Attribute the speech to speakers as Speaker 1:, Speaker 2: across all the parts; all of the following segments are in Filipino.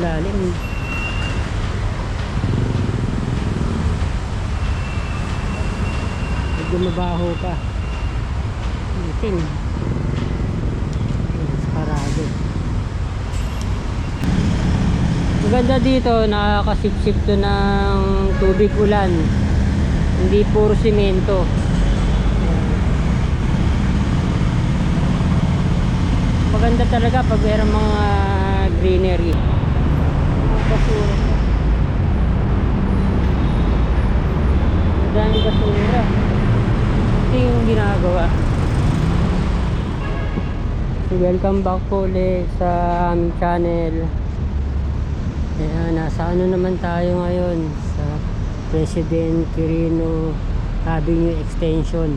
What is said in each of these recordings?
Speaker 1: ilalim. Medyo pa. Itim. Sarado. Maganda dito, nakakasip-sip to ng tubig ulan. Hindi puro simento. Maganda talaga pag mayroong mga greenery. Basura. Daming basura. Ito yung ginagawa. Welcome back po ulit sa aming channel. Ayan, nasa ano naman tayo ngayon sa President Quirino Avenue Extension.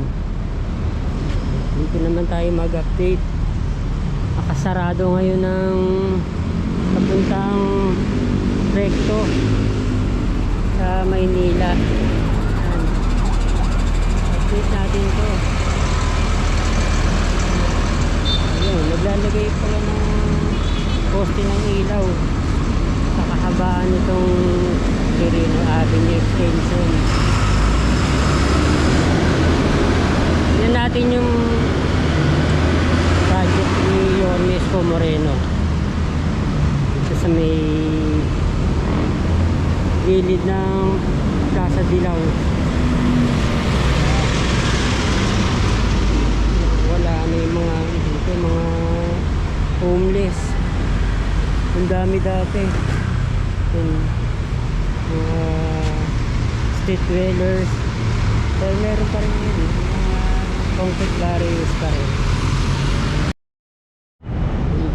Speaker 1: Dito naman tayo mag-update. Nakasarado ngayon ng papuntang recto sa Maynila. Ayan. Update natin to. Ayun, naglalagay pala ng poste ng ilaw sa kahabaan nitong Quirino Avenue Extension. Yan natin yung project ni Yorme Esco Moreno. Ito sa may gilid ng Plaza Dilaw. Wala, may mga dito, mga homeless. Ang dami dati. Yun, mga street dwellers. Pero meron pa rin yun, mga concrete barriers pa rin.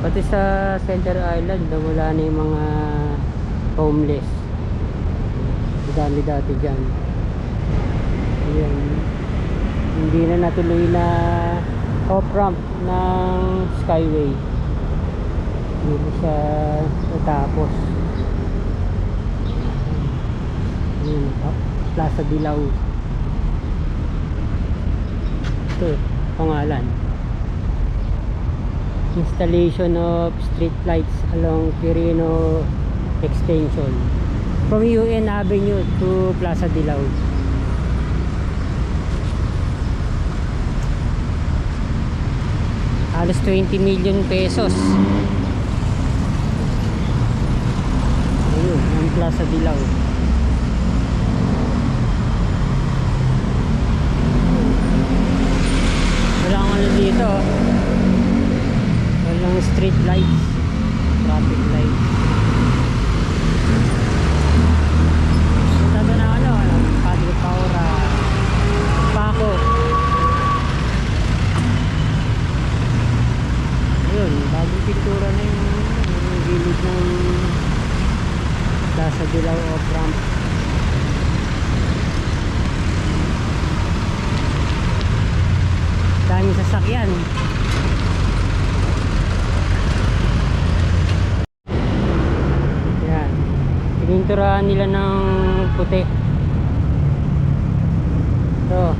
Speaker 1: Pati sa Center Island, wala na yung mga homeless. Dami dati dyan. Ayan. Hindi na natuloy na off-ramp ng Skyway. Hindi siya natapos. Ayan, ah, Plaza Dilaw. Ito, pangalan installation of street lights along Quirino Extension from UN Avenue to Plaza Dilaw. Halos 20 million pesos. Ayun, ang Plaza Dilaw. Wala kang ano dito. Walang street lights, traffic lights. Punta doon ang ano, ano, Padre Paura, Paco. Ayun, bagong pintura na yung, yung gilid ng Plaza Dilaw off ramp. Daming sasakyan. Yan. Pininturahan nila ng puti. Ito.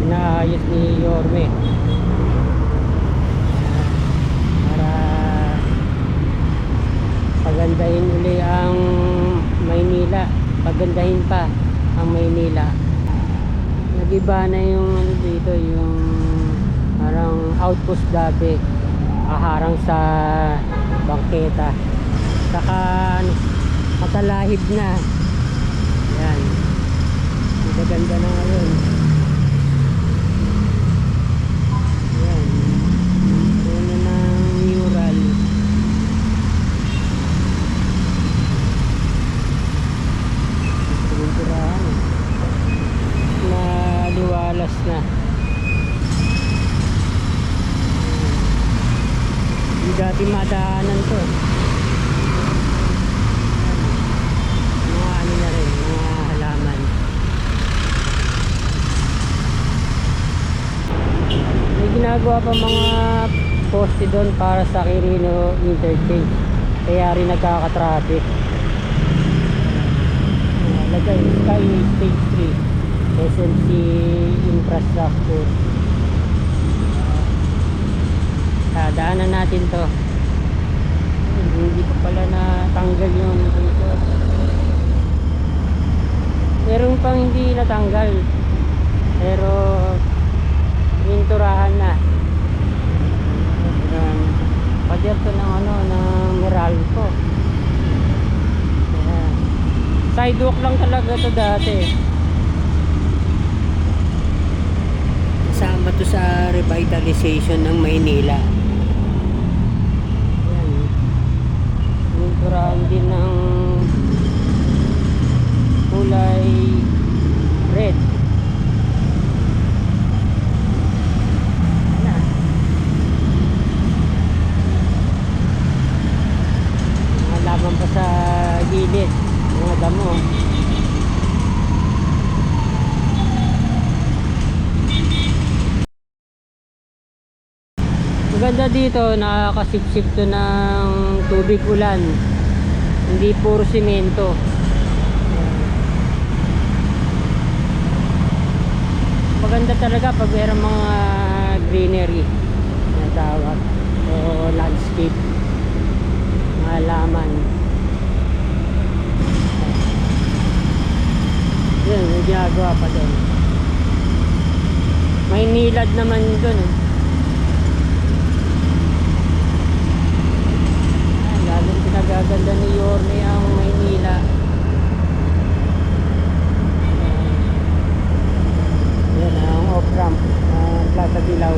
Speaker 1: Pinaayos ni Yorme. Para pagandahin uli ang Maynila. Pagandahin pa ang Maynila. Nagiba na yung ano dito, yung parang outpost dati. Kaharang sa bangketa. Saka ano, makalahib na. Yan ang ganda na ngayon yan puno ng mural pininturahan na liwalas na hindi dati madaanan to mga ano na rin, mga halaman. May ginagawa pa mga poste doon para sa Quirino Interchange. Kaya rin nagkaka-traffic. Lagay Skyway Stage 3 SMC Infrastructure. Ah, daanan natin to. Hindi ko pala na natanggal yung dito. Meron pang hindi natanggal. Pero pinturahan na. Ayan. Padirto ng ano, ng Meralco. Ayan. Sidewalk lang talaga to dati. Kasama to sa revitalization ng Maynila. Ayan. Pinturahan din ng kulay red. Ayan. Mga laban pa sa gilid. Mga damo. Maganda dito, nakakasipsip to ng tubig ulan. Hindi puro simento. Maganda talaga pag mayroong mga greenery na tawag o landscape mga laman yun may ginagawa pa doon may nilad naman doon eh. Ayan, lalong pinagaganda ni Yorme ang Maynila Yan ang off-ramp ng Plaza Dilaw.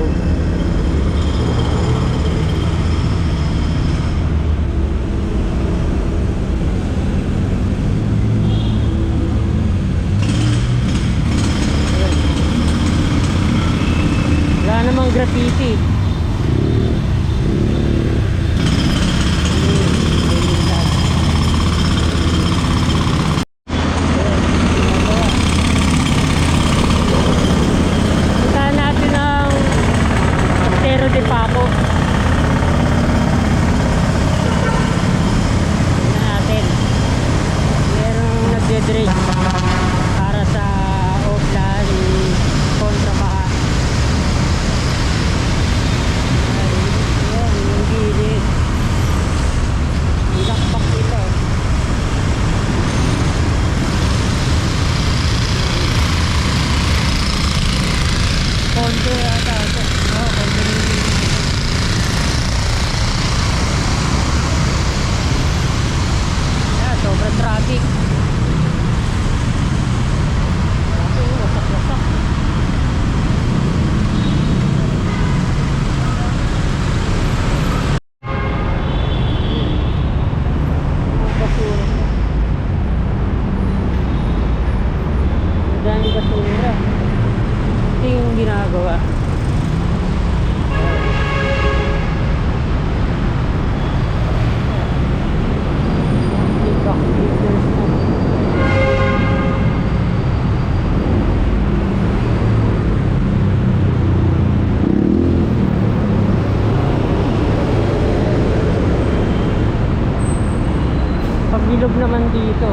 Speaker 1: Ayan. Wala namang graffiti. Hmm, Maynila. Ayan, ginagawa. Puntahan natin ang Montero de Paco. Tingnan natin. Merong nagde-dredge para sa Oplan kontra Baha. Ayun, yung gilid. Ilakpak nila. oh. Kondo yata ito. Oo, condominium. Yan, sobrang traffic. Grabe, oh, wasak-wasak. Ang basura. Ang daming basura. Ito yung ginagawa. Feedback filters na. Pagbilog naman dito.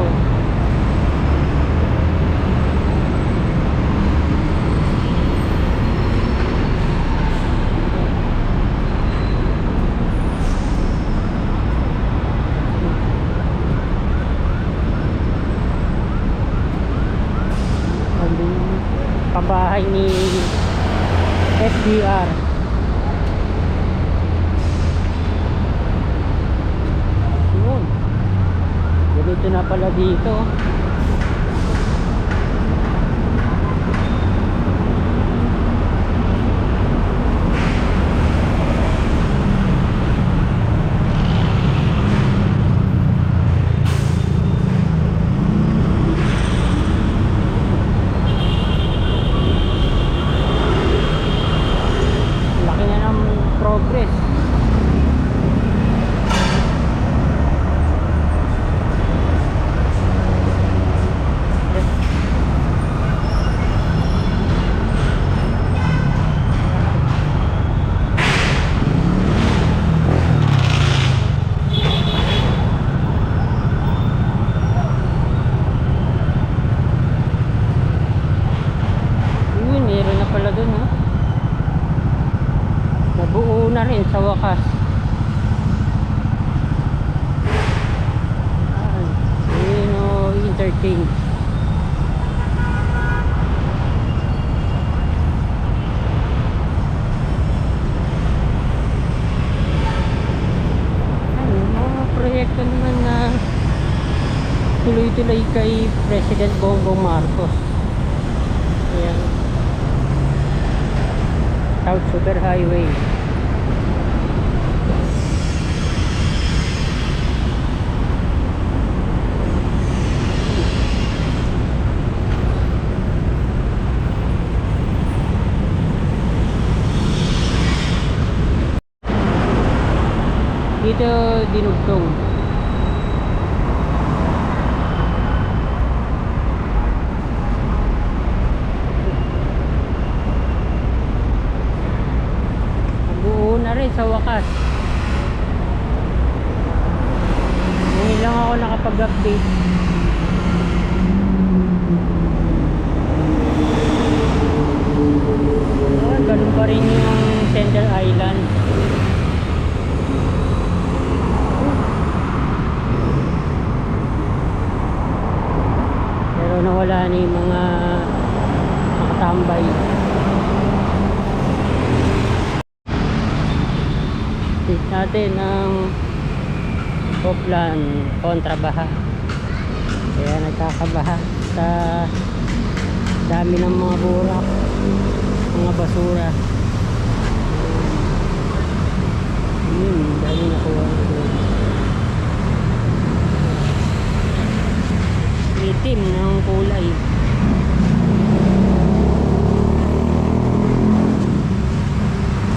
Speaker 1: Nandun yung kabahay ni SDR. Yun. Ganito na pala dito. Laki na ng progress. exchange. Ano, mga proyekto naman na tuloy-tuloy kay President Bongbong Marcos. Ayan. South Super Highway. Dito dinugtong. Buo na rin sa wakas. Ngayon lang ako nakapag-update. Oh, ganun pa rin yung Central Island. Pero nawala na yung mga nakatambay. Natin ng Poplan kontrabaha. Kaya nagkakabaha sa dami ng mga burak, mga basura. Yun, dami nakuha. Itim ng kulay.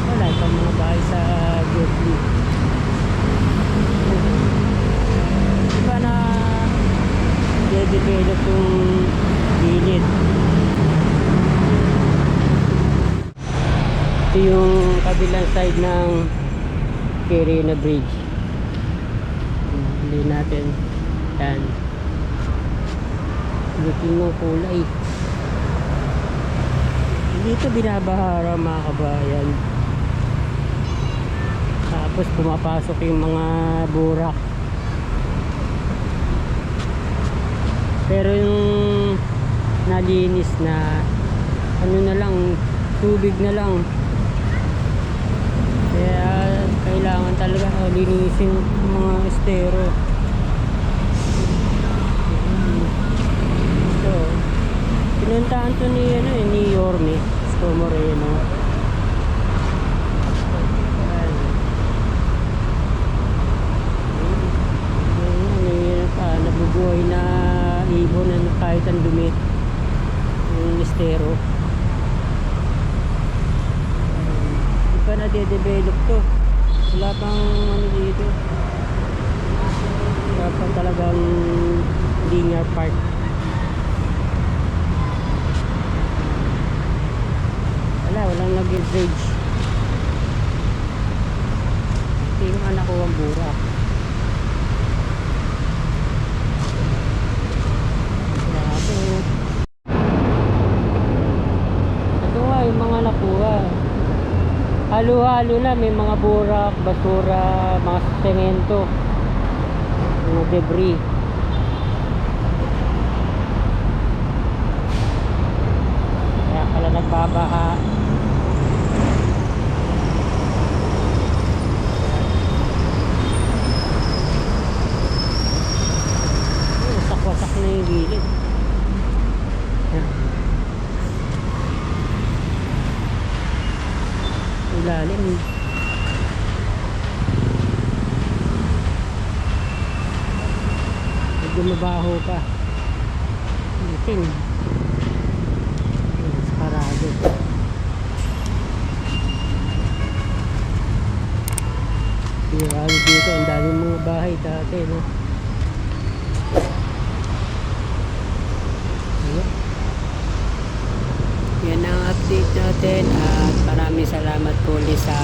Speaker 1: Wala itong mga bahay sa Jetli. Diba na de-develop yung gilid. Ito yung kabilang side ng Quirino Bridge. Hindi natin. Yan. Looking ng kulay. Dito binabahara mga kabayan. Tapos pumapasok yung mga burak. Pero yung nalinis na ano na lang, tubig na lang. Kaya kailangan talaga oh, linisin mga estero. Mm. So, pinuntahan to ni, ano, eh, ni Yorme, Isko Moreno. Ayan. Ayun, may ah, nabubuhay na ibon na kahit ang dumi yung estero. Hindi pa na-develop to. Wala pang ano dito. Wala pang talagang linear park. Wala, walang nag-bridge. Anak ko ang burak. Grabe. oh. Ito nga yung mga nakuha. Halo-halo na, may mga burak, basura, mga semento, mga debris. Kaya pala nagbabaha. Ay, Wasak-wasak na yung gilid. Yan. Ilalim. Medyo mabaho pa. Itim. Ayan, Sarado. Tirado dito. Ang dami mga bahay dati, no? Yan ang update natin at maraming salamat po ulit sa